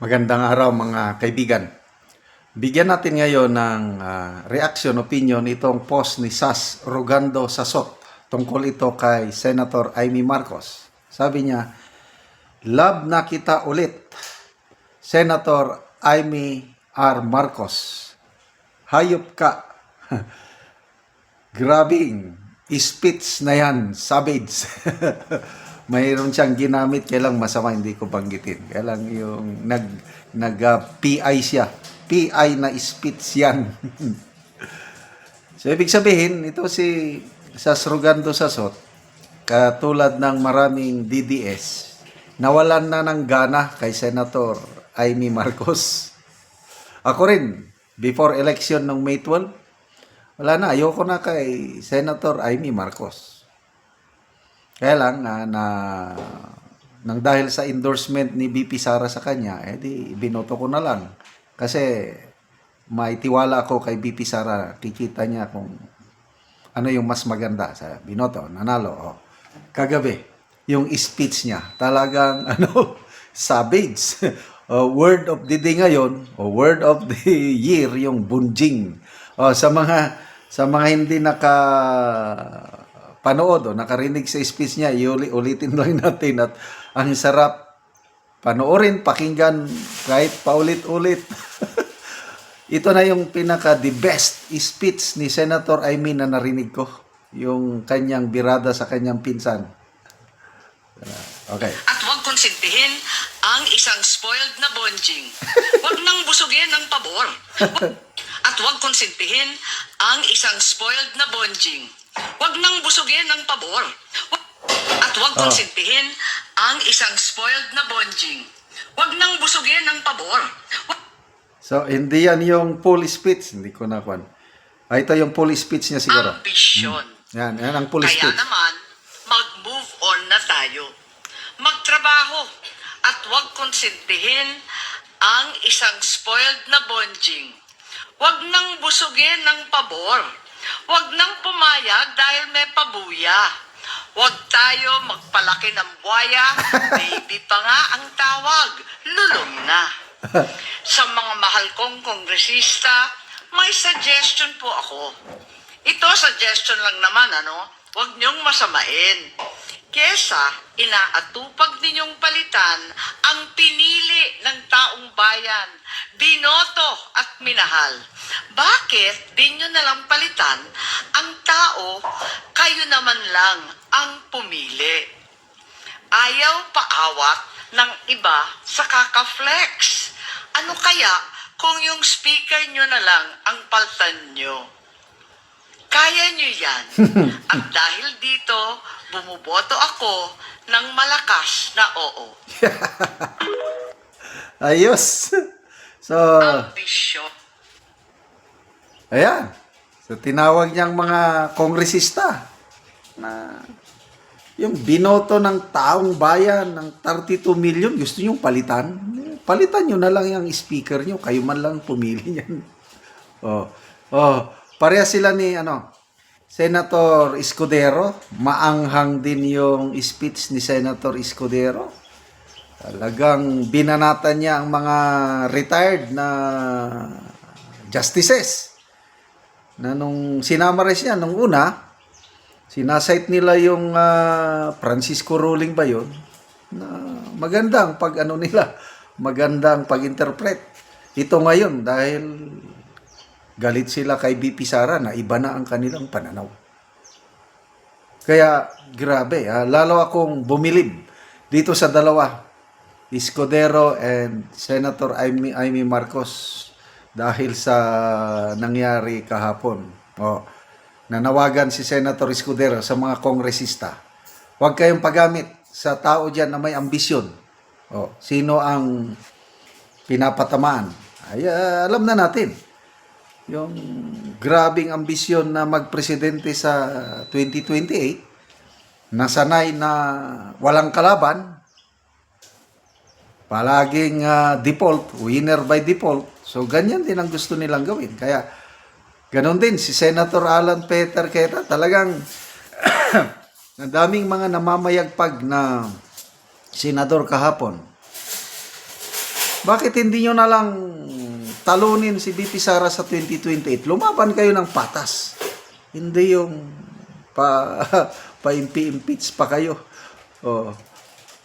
Magandang araw mga kaibigan. Bigyan natin ngayon ng ah, reaction, opinion itong post ni Sas Rogando Sasot tungkol ito kay Senator Amy Marcos. Sabi niya, Love na kita ulit, Senator Amy R. Marcos. Hayop ka. Grabing speech na yan, savage. Mayroon siyang ginamit, kailang masama, hindi ko banggitin. Kailang yung nag, nag ah, PI siya. PI na speech yan. so, ibig sabihin, ito si Sasrugando Sasot, katulad ng maraming DDS, nawalan na ng gana kay Senator Amy Marcos. Ako rin, before election ng May 12, wala na, ayoko na kay Senator Amy Marcos. Kaya lang, na, na, nang dahil sa endorsement ni BP Sara sa kanya, eh di, binoto ko na lang. Kasi, may tiwala ako kay BP Sara, kikita niya kung ano yung mas maganda sa binoto, nanalo. Oh. Kagabi, yung speech niya, talagang ano, savage. Oh, word of the day ngayon, o word of the year, yung bunjing. Oh, sa mga sa mga hindi naka panood o nakarinig sa speech niya, iuli, ulitin lang natin at ang sarap panoorin, pakinggan kahit paulit-ulit. Ito na yung pinaka the best speech ni Senator Amy na narinig ko. Yung kanyang birada sa kanyang pinsan. Okay. At huwag konsintihin ang isang spoiled na bonjing. Huwag nang busugin ng pabor. At huwag konsintihin ang isang spoiled na bonjing. Huwag nang busugin ng pabor. At huwag Oh. konsintihin ang isang spoiled na bonjing. Huwag nang busugin ng pabor. So, hindi yan yung full speech. Hindi ko nakuha. Ah, ito yung full speech niya siguro. ambisyon. Yan, yan ang full Kaya speech. naman, mag-move on na tayo. Magtrabaho at huwag konsintihin ang isang spoiled na bonjing. Huwag nang busugin ng pabor. Huwag nang pumayag dahil may pabuya. Huwag tayo magpalaki ng buhaya. Baby pa nga ang tawag. Lulong na. Sa mga mahal kong kongresista, may suggestion po ako. Ito, suggestion lang naman, ano? Huwag niyong masamain. Kesa, inaatupag ninyong palitan ang pinili ng taong bayan, binoto at minahal. Bakit di nyo nalang palitan ang tao, kayo naman lang ang pumili? Ayaw paawat ng iba sa kakaflex. Ano kaya kung yung speaker nyo na lang ang paltan nyo? Kaya nyo yan. At dahil dito, bumuboto ako ng malakas na oo. Ayos. So, Ambisyon. ayan. So, tinawag niyang mga kongresista na yung binoto ng taong bayan ng 32 million, gusto niyong palitan? Palitan niyo na lang yung speaker niyo, kayo man lang pumili niyan. Oh, oh, pareha sila ni ano, Senator Escudero, maanghang din yung speech ni Senator Escudero. Talagang binanatan niya ang mga retired na justices. Na nung sinama rin siya, nung una, sinasite nila yung ah, Francisco ruling ba yun? Na magandang pag ano nila, magandang pag-interpret. Ito ngayon dahil galit sila kay BP Sara na iba na ang kanilang pananaw. Kaya grabe, ha? lalo akong bumilib dito sa dalawa, Escudero and Senator Amy, Amy Marcos dahil sa nangyari kahapon. O, nanawagan si Senator Escudero sa mga kongresista. Huwag kayong paggamit sa tao dyan na may ambisyon. O, sino ang pinapatamaan? Ay, ah, alam na natin yung grabing ambisyon na magpresidente sa 2028, nasanay na walang kalaban, palaging ah, default, winner by default. So, ganyan din ang gusto nilang gawin. Kaya, ganon din, si Senator Alan Peter Queta, talagang ang daming mga namamayagpag na senador kahapon Bakit hindi nyo na lang talunin si BP Sara sa 2028? Lumaban kayo ng patas. Hindi yung pa pa-impeach pa kayo. Oh.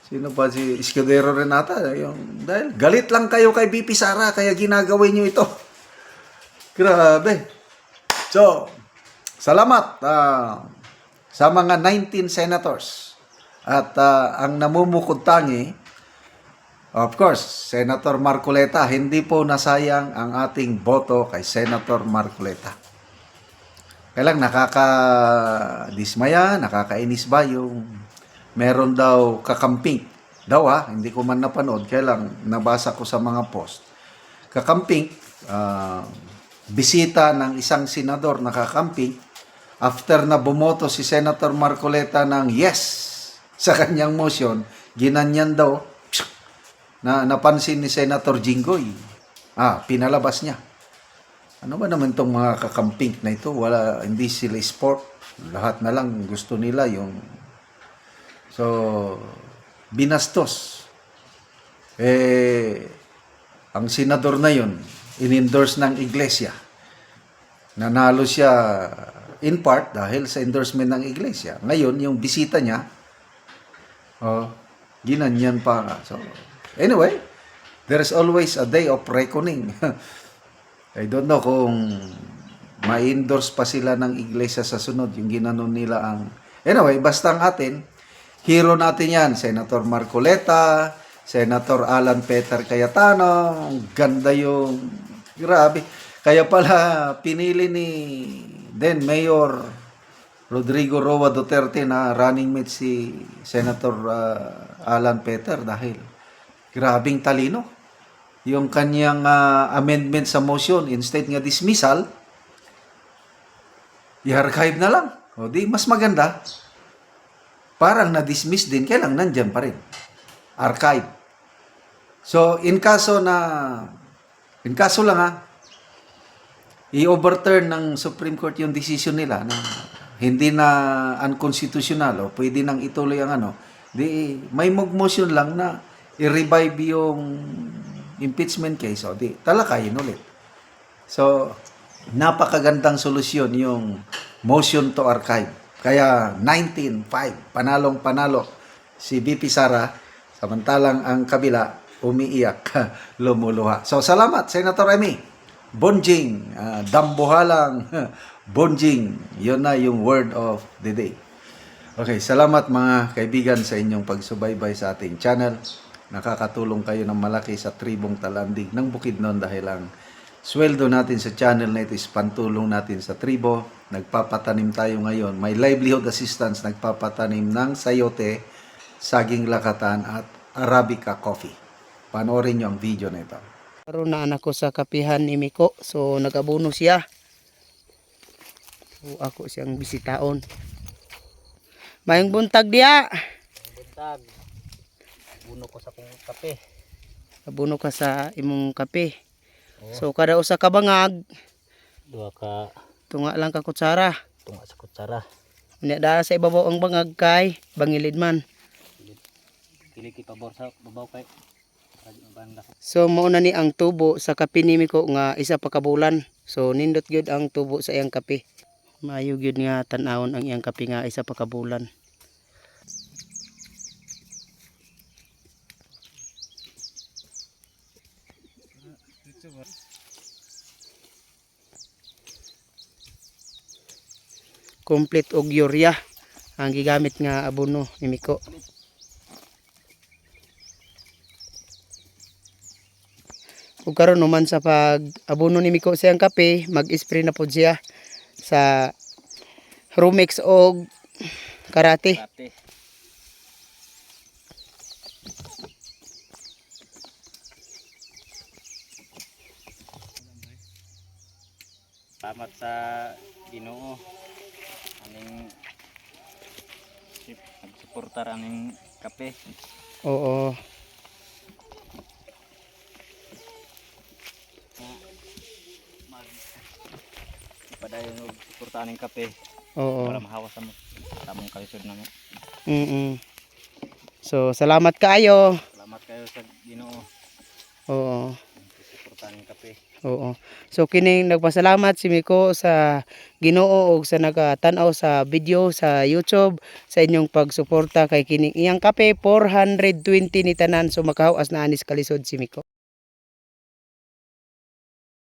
Sino pa si Escudero Renata? Yung, dahil galit lang kayo kay BP Sara kaya ginagawin nyo ito. Grabe. So, salamat ah, sa mga 19 senators. At ah, ang namumukod tangi, of course, Senator Marcoleta, hindi po nasayang ang ating boto kay Senator Marcoleta. Kaya lang nakaka-dismaya, nakakainis ba yung meron daw kakamping. Daw ha, hindi ko man napanood, kaya lang nabasa ko sa mga post. Kakamping, ah, bisita ng isang senador na kakamping, after na bumoto si Senator Marcoleta ng yes sa kanyang motion, ginanyan daw, na napansin ni Senator Jinggoy. Ah, pinalabas niya. Ano ba naman itong mga kakamping na ito? Wala, hindi sila sport. Lahat na lang gusto nila yung... So, binastos. Eh, ang senador na yun, in-endorse ng iglesia. Nanalo siya in part dahil sa endorsement ng iglesia. Ngayon, yung bisita niya, oh, ginanyan pa. So, anyway, there's always a day of reckoning. I don't know kung ma-endorse pa sila ng iglesia sa sunod, yung ginanon nila ang... Anyway, basta ang atin, hero natin yan, Senator Marcoleta, Senator Alan Peter Cayetano, ganda yung... Grabe. Kaya pala, pinili ni then Mayor Rodrigo Roa Duterte na running mate si Senator uh, Alan Peter dahil grabing talino. Yung kanyang ah, amendment sa motion instead nga dismissal i-archive na lang. O di mas maganda. Parang na-dismiss din kailang nandyan pa rin. Archive. So in kaso na in kaso lang ha i-overturn ng Supreme Court yung decision nila na hindi na unconstitutional o pwede nang ituloy ang ano, di may motion lang na i-revive yung impeachment case o di talakayin ulit. So, napakagandang solusyon yung motion to archive. Kaya 19-5, panalong panalo si BP Sara, samantalang ang kabila umiiyak, lumuluha. So, salamat, Senator Amy. Bonjing, ah, dambuhalang bonjing. Yun na yung word of the day. Okay, salamat mga kaibigan sa inyong pagsubaybay sa ating channel. Nakakatulong kayo ng malaki sa tribong talandig ng Bukidnon dahil ang sweldo natin sa channel na ito is pantulong natin sa tribo. Nagpapatanim tayo ngayon. May livelihood assistance nagpapatanim ng sayote, saging lakatan at Arabica coffee. Panoorin nyo ang video na ito. Karoon na anak ko sa kapihan ni Miko. So nagabuno siya. So ako siyang bisitaon. Mayong buntag diya. Buntag. Buno ko sa kong kape. Nabuno ka sa imong kape. So kada usa ka bangag, Dua ka tunga lang ka kutsara. tunga sa kutsara. Nya dara sa ibabaw ang bangag kay bangilid man. Pili ki pabor sa babaw kay. So mauna ni ang tubo sa kape ni Miko nga isa pa kabulan. So nindot gyud ang tubo sa iyang kape. Maayo gyud nga tan-awon ang iyang kape nga isa pa kabulan. Complete og urea ang gigamit nga abono ni Miko. Ug karon naman sa pag abono ni Miko siyang kape, mag-spray na pod siya sa Rumex og karate. Kate. Salamat sa Ginoo. Aning nagsuportar aning kape. Oo. Padayon og suporta aning kape. Oo. Para mahawas sa mo. Tamong kalisod na mo. Mm. So salamat kaayo. Salamat kayo sa Ginoo. Oo. Suportahan ng kape. Oo. So kining nagpasalamat si Miko sa Ginoo ug sa nagatan-aw sa video sa YouTube sa inyong pagsuporta kay kining iyang kape 420 ni tanan so makahawas na anis kalisod si Miko.